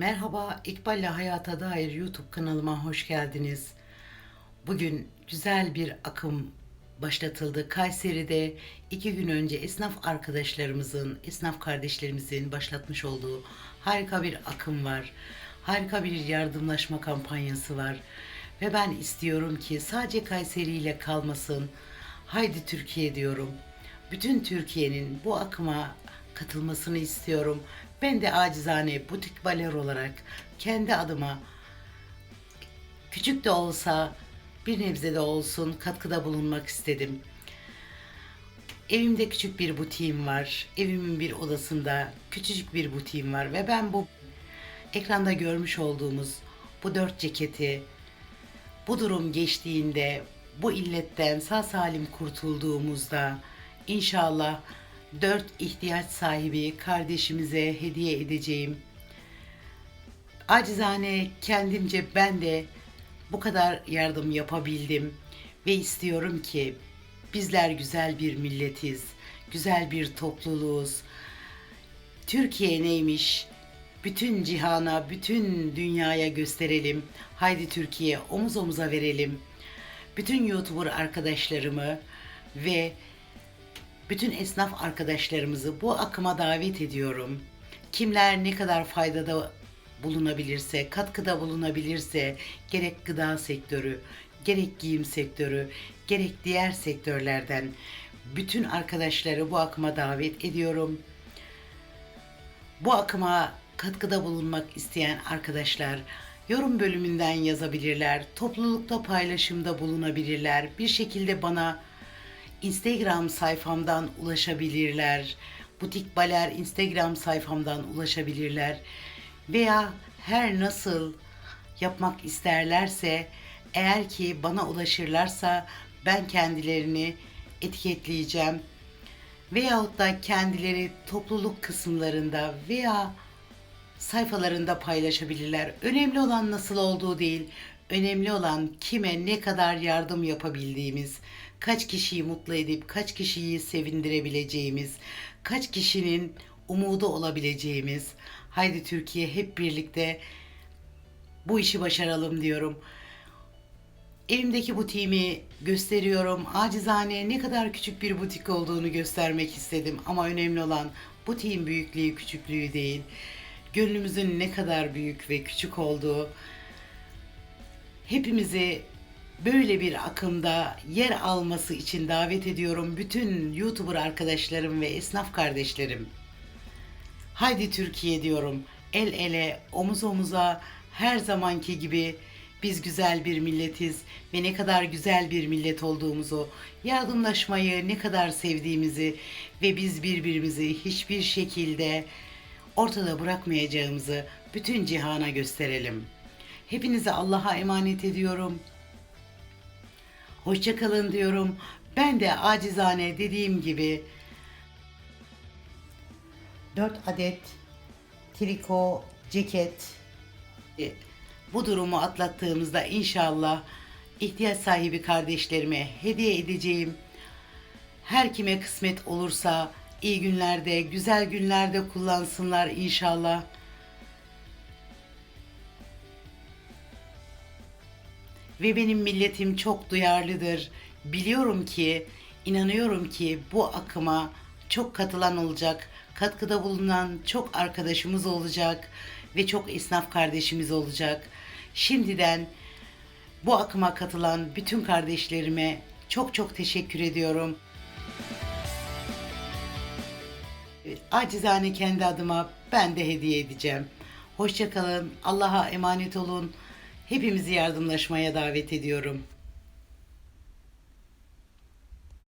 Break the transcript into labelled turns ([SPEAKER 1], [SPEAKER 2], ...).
[SPEAKER 1] Merhaba, İkbal'le Hayata Dair YouTube kanalıma hoş geldiniz. Bugün güzel bir akım başlatıldı. Kayseri'de iki gün önce esnaf arkadaşlarımızın, esnaf kardeşlerimizin başlatmış olduğu harika bir akım var. Harika bir yardımlaşma kampanyası var. Ve ben istiyorum ki sadece Kayseri ile kalmasın. Haydi Türkiye diyorum. Bütün Türkiye'nin bu akıma katılmasını istiyorum. Ben de acizane butik baler olarak kendi adıma küçük de olsa bir nebze de olsun katkıda bulunmak istedim. Evimde küçük bir butiğim var. Evimin bir odasında küçücük bir butiğim var ve ben bu ekranda görmüş olduğumuz bu dört ceketi bu durum geçtiğinde, bu illetten sağ salim kurtulduğumuzda inşallah dört ihtiyaç sahibi kardeşimize hediye edeceğim. Acizane kendimce ben de bu kadar yardım yapabildim ve istiyorum ki bizler güzel bir milletiz, güzel bir topluluğuz. Türkiye neymiş? Bütün cihana, bütün dünyaya gösterelim. Haydi Türkiye omuz omuza verelim. Bütün YouTuber arkadaşlarımı ve bütün esnaf arkadaşlarımızı bu akıma davet ediyorum. Kimler ne kadar faydada bulunabilirse, katkıda bulunabilirse gerek gıda sektörü, gerek giyim sektörü, gerek diğer sektörlerden bütün arkadaşları bu akıma davet ediyorum. Bu akıma katkıda bulunmak isteyen arkadaşlar yorum bölümünden yazabilirler, toplulukta paylaşımda bulunabilirler, bir şekilde bana Instagram sayfamdan ulaşabilirler. Butik Baler Instagram sayfamdan ulaşabilirler. Veya her nasıl yapmak isterlerse eğer ki bana ulaşırlarsa ben kendilerini etiketleyeceğim. Veyahut da kendileri topluluk kısımlarında veya sayfalarında paylaşabilirler. Önemli olan nasıl olduğu değil, önemli olan kime ne kadar yardım yapabildiğimiz, kaç kişiyi mutlu edip kaç kişiyi sevindirebileceğimiz, kaç kişinin umudu olabileceğimiz. Haydi Türkiye hep birlikte bu işi başaralım diyorum. Evimdeki butiğimi gösteriyorum. Acizane ne kadar küçük bir butik olduğunu göstermek istedim. Ama önemli olan butiğin büyüklüğü, küçüklüğü değil. Gönlümüzün ne kadar büyük ve küçük olduğu. Hepimizi böyle bir akımda yer alması için davet ediyorum bütün YouTuber arkadaşlarım ve esnaf kardeşlerim. Haydi Türkiye diyorum. El ele, omuz omuza her zamanki gibi biz güzel bir milletiz ve ne kadar güzel bir millet olduğumuzu, yardımlaşmayı ne kadar sevdiğimizi ve biz birbirimizi hiçbir şekilde ortada bırakmayacağımızı bütün cihana gösterelim. Hepinizi Allah'a emanet ediyorum. Hoşça kalın diyorum. Ben de acizane dediğim gibi 4 adet triko, ceket e, bu durumu atlattığımızda inşallah ihtiyaç sahibi kardeşlerime hediye edeceğim. Her kime kısmet olursa iyi günlerde, güzel günlerde kullansınlar inşallah. Ve benim milletim çok duyarlıdır. Biliyorum ki, inanıyorum ki bu akıma çok katılan olacak. Katkıda bulunan çok arkadaşımız olacak ve çok esnaf kardeşimiz olacak. Şimdiden bu akıma katılan bütün kardeşlerime çok çok teşekkür ediyorum. Acizane kendi adıma ben de hediye edeceğim. Hoşçakalın. Allah'a emanet olun. Hepimizi yardımlaşmaya davet ediyorum.